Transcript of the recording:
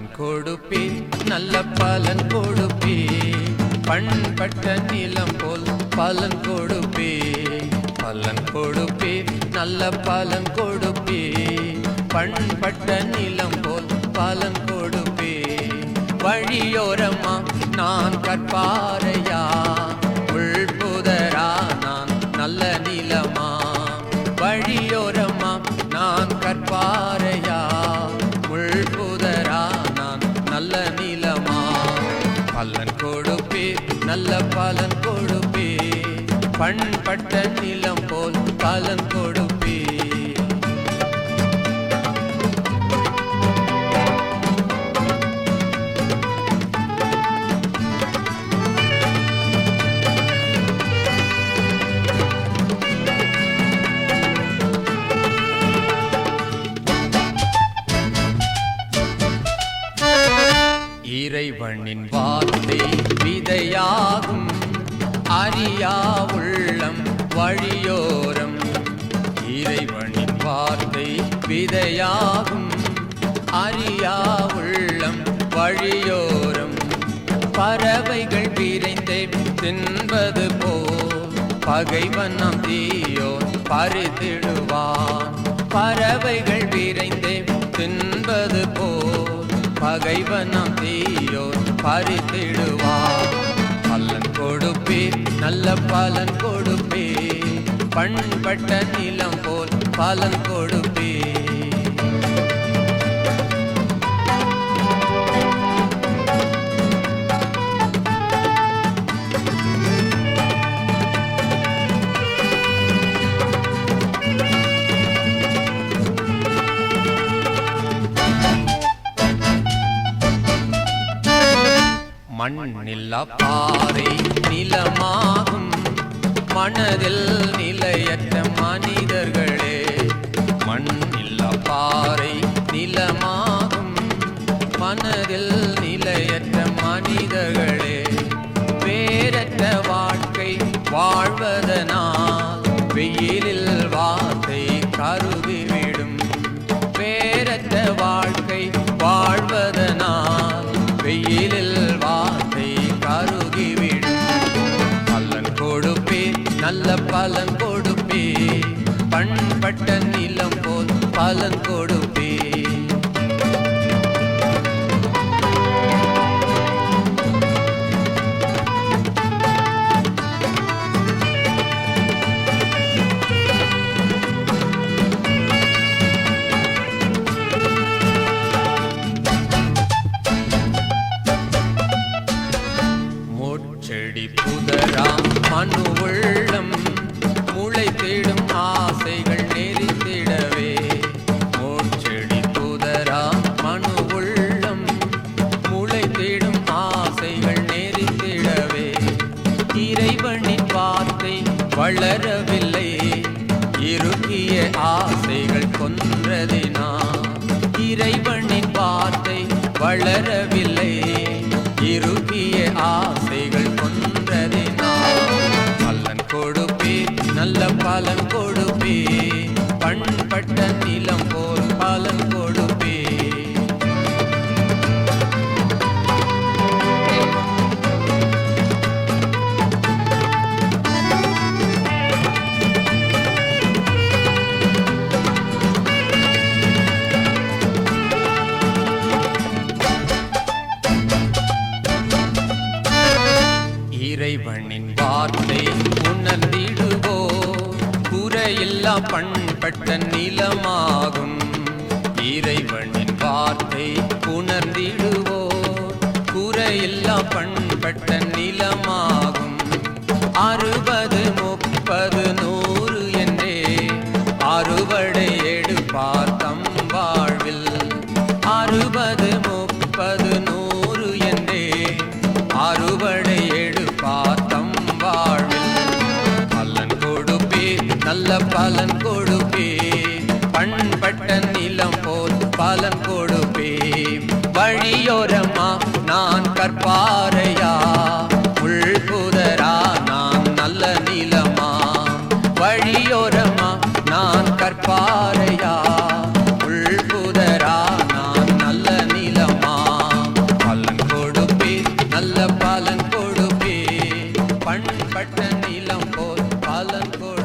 பலன் கொடுப்பே நல்ல பலன் கொடுப்பே பண்பட்ட நிலம் போல் பலன் கொடுப்பே பலன் கொடுப்பே நல்ல பலன் கொடுப்பே பண்பட்ட நிலம் போல் பலன் கொடுப்பே வழியோரமா நான் கற்பாரையா நல்ல பலன் கொடுப்பே. பண்பட்ட நிலம் போல் பலன் கொடுப்பே. இறைவனின் வா அறியா உள்ளம் வழியோரம். இறைவனின் வார்த்தை விதையாகும். அறியா உள்ளம் வழியோரம். பறவைகள் விரைந்தே தின்பது போல் பகைவன் நம் தீயோன் பறித்திடுவான். பறவைகள் விரைந்தே தின்பது போல் பகைவன் நம் தீயோன் நல்ல பலன் கொடுப்பே. பண்பட்ட நிலம் போல் பலன் கொடுப்பே. மண்ணில்லா பாறை நிலமா மனதில் நிலையற்ற மனிதர்களே மண்ணில் பாறை நிலமாகும். மனதில் நிலையற்ற மனிதர்களே வேறற்ற வாழ்க்கை வாழ்வதனால் வெயிலில் வார்த்தை கருகிவிடும் நல்ல பலன் கொடுப்பே. பண்பட்ட நிலம் போல் பலன் கொடுப்பே. மூச்செடி பாவிகள் கொன்றதினா இறைவனின் வார்த்தை வளரவில்லை. இறுகிய ஆசைகள் கொன்றதினா பலன் கொடுப்பே நல்ல பலன் கொடு வார்த்தை உணர்ந்திடுவோ குறையில்லா பண்பட்ட நிலமாகும். இறைவனின் வார்த்தை உணர் நல்ல பலன் கொடுப்பே. பண்பட்ட நிலம் போல் பலன் கொடுப்பே. வழியோரமா நான் கற்பாரையா உள்புதரா நான் நல்ல நிலமா? வழியோரமா நான் கற்பாரையா உள்புதரா நான் நல்ல நிலமா? பலன் கொடுப்பே நல்ல பலன் கொடுப்பே. போல்